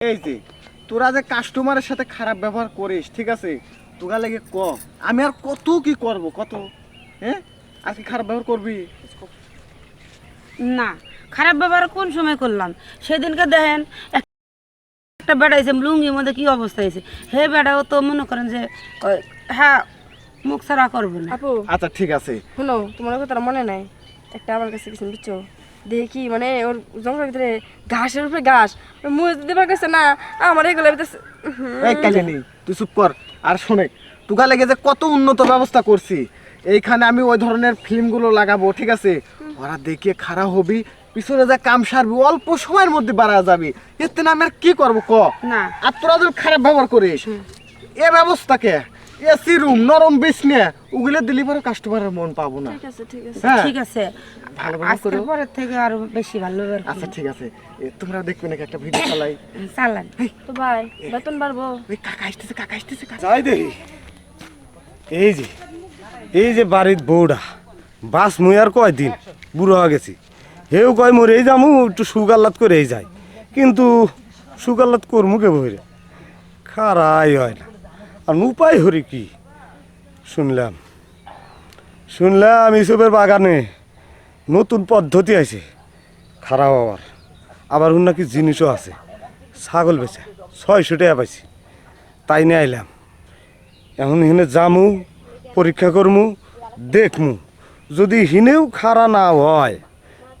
এই যে তোরা যে কাস্টমারের সাথে খারাপ ব্যবহার করিস ঠিক আছে? তোরা লেগে ক আমি আর কত কি করব কত? হ্যাঁ? আজকে খারাপ ব্যবহার করবি? না খারাপ ব্যবহার কোন সময় করলাম? সেদিনকে দেখেন একটা বেড়া এসে লুঙ্গির মধ্যে কি অবস্থা হয়েছে? হে বেড়াও তো মনে করেন যে হ্যাঁ মুখ ছাড়া করব না। আচ্ছা ঠিক আছে। শুনো তোমার কথা মনে নাই? একটা আমার কাছে কিছু বুঝছ? দেখি মানে ওর জঙ্গলের ভিতরে ঘাসের উপরে ঘাস। মুখ দেবার কাছে না আমার এগুলো ভিতরে এই তুই চুপ কর। আর শোনে তোকা লেগে যে কত উন্নত ব্যবস্থা করছি। এইখানে আমি ওই ধরনের ফিল্মগুলো লাগাবো ঠিক আছে? ওরা দেখে খারাপ হবি পিছনে যা কাম সারবি অল্প সময়ের মধ্যে বাড়া যাবি। এতে না আমি আর কি করব ক? না। আর তোরা যদি খারাপ ব্যবহার করিস এ ব্যবস্থাকে এসি রুম নরম বিছনে ওগুলো দিলি পরে কাস্টমারের মন পাবো না। ঠিক আছে ঠিক আছে হ্যাঁ। ঠিক আছে। ভালো আজকের করো। থেকে আরও বেশি ভালো ব্যবহার আচ্ছা ঠিক আছে। তোমরা দেখবে নাকি একটা ভিডিও চালাই। চালান তো ভাই বেতন বাড়বো। ওই কাকা আসতেছে কাকা আসতেছে যাই দেখি এই যে এই যে বাড়ির বউডা। বাস মুই আর কয় কয়দিন বুড়ো হয়ে গেছি। হেও কয় মরে এই যামু একটু সুগাল্লাত করে এই যায় কিন্তু সুগাল্লাত করমু কে বইরে খারাই হয় না। আর উপায় হরি কি? শুনলাম। শুনলাম ইসবের বাগানে নতুন পদ্ধতি আছে খারাপ হওয়ার। আবার অন্য কি জিনিসও আছে। ছাগল বেচে, ছয়শো টাকা পাইছি। তাই নিয়ে আইলাম। এখন হিনে যামু, পরীক্ষা করমু, দেখমু। যদি হিনেও খারা না হয়,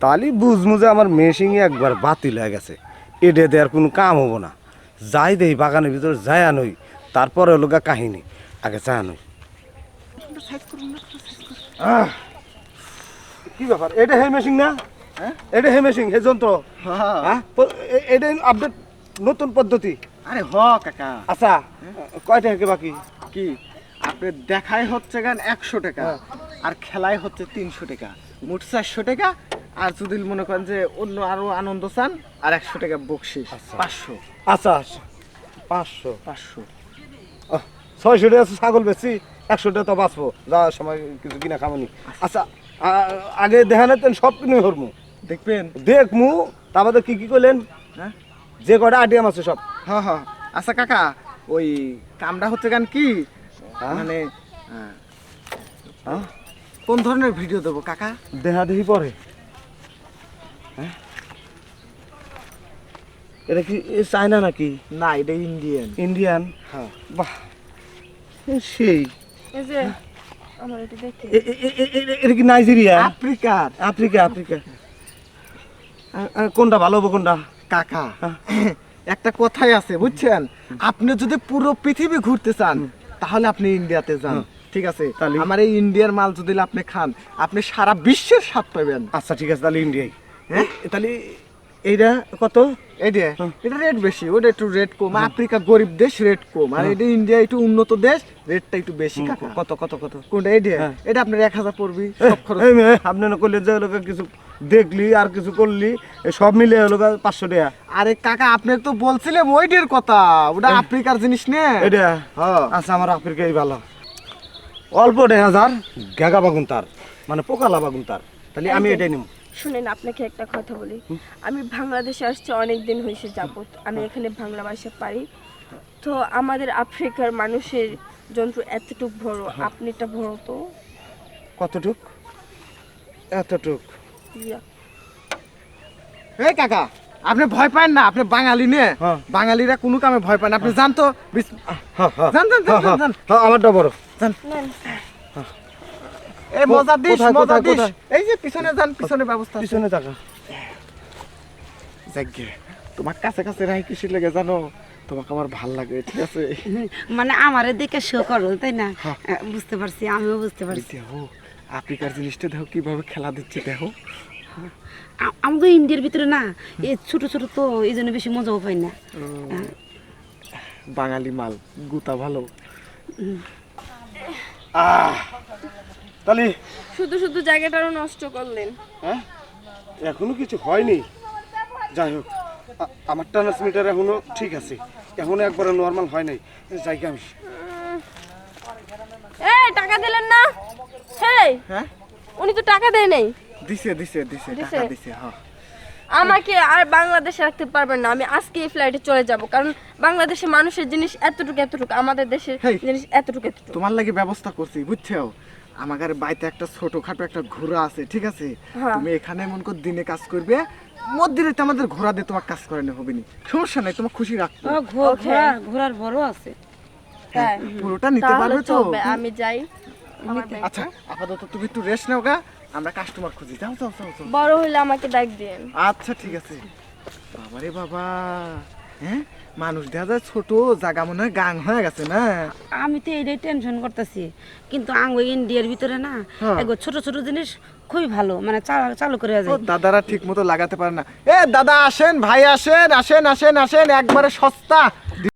তাহলে বুঝমু যে আমার মেশিং একবার বাতিল হয়ে গেছে। এডে দেওয়ার কোনো কাম হব না। যাই দেই বাগানের ভিতরে যায় আনই তারপরে হলো কাহিনী। আগে চা কি ব্যাপার? এটা হে মেশিং না? হ্যাঁ? এটা হে মেশিং হে যন্ত্র। হ্যাঁ। এটা আপডেট নতুন পদ্ধতি। আরে হ কাকা। আচ্ছা কয় টাকা বাকি? কি? আপনি দেখাই হচ্ছে গান একশো টাকা আর খেলায় হচ্ছে তিনশো টাকা। মোট চারশো টাকা আর যদি মনে করেন যে অন্য আরও আনন্দ চান আর একশো টাকা বকশিস পাঁচশো। আচ্ছা আচ্ছা। পাঁচশো। পাঁচশো। ছয়শো টাকা ছাগল বেশি একশো টাকা তো বাঁচবো। যাওয়ার সময় কিছু কিনা খামনি। আচ্ছা আগে দেখা নেতেন সব কিনে হরমু দেখবেন? দেখমু তারপরে কি কি করলেন? হ্যাঁ? যে কটা আইডিয়াম আছে সব। হ্যাঁ হ্যাঁ আচ্ছা কাকা ওই কামটা হচ্ছে গান কি? হ্যাঁ? মানে আহ, কোন ধরনের ভিডিও দেবো কাকা? দেখা দেখি পরে। হ্যাঁ? এটা কি এ চায়না নাকি? না এটা ইন্ডিয়ান। ইন্ডিয়ান? হ্যাঁ। বাহ। সেই। এটা কি নাইজেরিয়া? আফ্রিকা। আফ্রিকা আ- আ, কোনটা ভালো হবে কোনটা? কাকা। হ্যাঁ। একটা কথাই আছে বুঝছেন? আপনি যদি পুরো পৃথিবী ঘুরতে চান তাহলে আপনি ইন্ডিয়াতে যান ঠিক আছে? তাহলে? আমার এই ইন্ডিয়ার মাল যদি আপনি খান আপনি সারা বিশ্বের স্বাদ পাবেন। আচ্ছা ঠিক আছে তাহলে ইন্ডিয়ায় হ্যাঁ? তাহলে এইটা কত? যে এটা রেট বেশি ওটা একটু রেট কম। আফ্রিকা গরিব দেশ রেট কম। আর এটা ইন্ডিয়া একটু উন্নত দেশ রেটটা একটু বেশি কত কত কত? কোনটা? যে হ্যাঁ। এটা আপনার এক হাজার পড়বি সব খরচ। এই মেয়ে, আপনি না করলেন যে লোকে কিছু দেখলি আর কিছু করলি সব মিলে হলো পাঁচশো টাকা। আরে কাকা আপনি তো বলছিলেন ওইটার কথা। ওটা আফ্রিকার জিনিস নে। এটা হ্যাঁ। আচ্ছা আমার আফ্রিকাই ভালো। অল্প দেড় হাজার ঘেগা বাগুন তার মানে পোকালা বাগুন তার। তাহলে আমি এটাই নিব শুনেন আপনাকে একটা কথা বলি। আমি বাংলাদেশে আসছি অনেক দিন হয়েছে যাবত আমি এখানে বাংলা ভাষা পারি। তো আমাদের আফ্রিকার মানুষের যন্ত্র এতটুক বড় আপনিটা বড় তো? কতটুক? এতটুক। ইয়া। এই কাকা আপনি ভয় পান না? আপনি বাঙালি নে? হ্যাঁ। বাঙালিরা কোনো কামে ভয় পায় না। আপনি জান তো। হ্যাঁ, হ্যাঁ, যান, হ্যাঁ, যান, যান। হ্যাঁ, আমারটা বড় নেন। এই কো- মজা দিস মজা দিস। এই যে পিছনে যান পিছনে ব্যবস্থা পিছনে টাকা যাকে তোমার কাছে কাছে রাই কিসি লেগে জানো? তোমাকে আমার ভালো লাগে ঠিক আছে? মানে আমার দিকে শো করো তাই না? হ্যাঁ। বুঝতে পারছি আমিও বুঝতে পারছি। দেখো আফ্রিকার জিনিসটা দেখো কীভাবে খেলা দিচ্ছে দেখো। আমাদের ইন্ডিয়ার ভিতরে না এই ছোট ছোট তো এই জন্য বেশি মজাও পাই না। বাঙালি মাল গুতা ভালো। তাহলে শুধু শুধু জায়গাটা আরও নষ্ট করলেন। হ্যাঁ? এখনও কিছু হয়নি। যাই হোক আমার ট্রান্সমিটার এখনও ঠিক আছে। এখনও একবারে নর্মাল হয় নাই। যাই গে আমি এই টাকা দিলেন না? হেই হ্যাঁ? উনি তো টাকা দেয় নাই। দিছে দিছে দিছে টাকা দিছে? দিছে হ্যাঁ। আমাকে আর বাংলাদেশে রাখতে পারবেন না। আমি আজকে এই ফ্লাইটে চলে যাব। কারণ বাংলাদেশে মানুষের জিনিস এতটুকু এতটুকু আমাদের দেশের জিনিস এতটুকু এতটুকু। তোমার লাগে ব্যবস্থা করছি বুঝছ? আমার বাড়িতে একটা ছোটখাটো একটা ঘোড়া আছে ঠিক আছে? হ্যাঁ। তুমি এখানে মন করে দিনে কাজ করবে মধ্যে আমাদের ঘোড়া দিয়ে তোমার কাজ করানো হবে নি। সমস্যা নাই তোমার খুশি রাখব। ঘোড়া ঘোড়ার বড় আছে। পুরোটা নিতে পারবে তো? আমি যাই। আচ্ছা আপাতত তুমি একটু রেস্ট নাও গা আমরা কাস্টমার খুঁজি। যাও যাও যাও যাও। বড় হলে আমাকে ডাক দিন আচ্ছা ঠিক আছে। বাবারে বাবা। হ্যাঁ? মানুষ দেখা যায় ছোট জায়গা মনে হয় গাং হয়ে গেছে না? আমি তো এইটাই টেনশন করতেছি। কিন্তু আঙ্গ ইন্ডিয়ার ভিতরে না হ্যাঁ। এগো ছোট ছোট জিনিস খুবই ভালো মানে চালু চালু করে যায় দাদারা ঠিক মতো লাগাতে পারে না। এ দাদা আসেন ভাই আসেন আসেন আসেন আসেন একবারে সস্তা।